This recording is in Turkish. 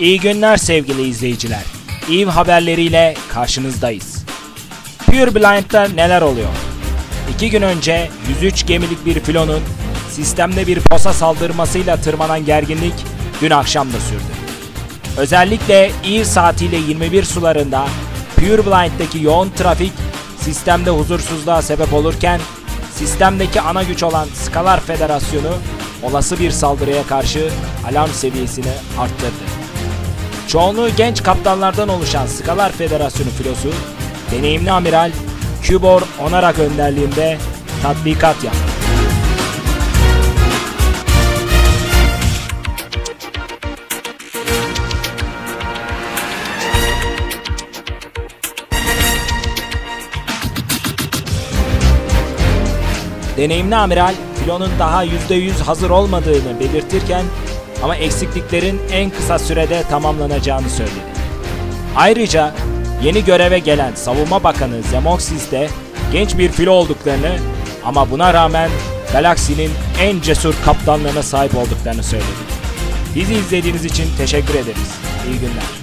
İyi günler sevgili izleyiciler. EVE haberleriyle karşınızdayız. Pure Blind'da neler oluyor? İki gün önce 103 gemilik bir filonun sistemde bir posa saldırmasıyla tırmanan gerginlik dün akşam da sürdü. Özellikle EVE saatiyle 21 sularında Pure Blind'deki yoğun trafik sistemde huzursuzluğa sebep olurken sistemdeki ana güç olan Skalar Federasyonu olası bir saldırıya karşı alarm seviyesini arttırdı. Çoğunluğu genç kaptanlardan oluşan Skalar Federasyonu filosu, deneyimli amiral Kubor Onarak önderliğinde tatbikat yaptı. Deneyimli amiral filonun daha %100 hazır olmadığını belirtirken ama eksikliklerin en kısa sürede tamamlanacağını söyledi. Ayrıca yeni göreve gelen Savunma Bakanı Zemoxis de genç bir filo olduklarını ama buna rağmen galaksinin en cesur kaptanlarına sahip olduklarını söyledi. Bizi izlediğiniz için teşekkür ederiz. İyi günler.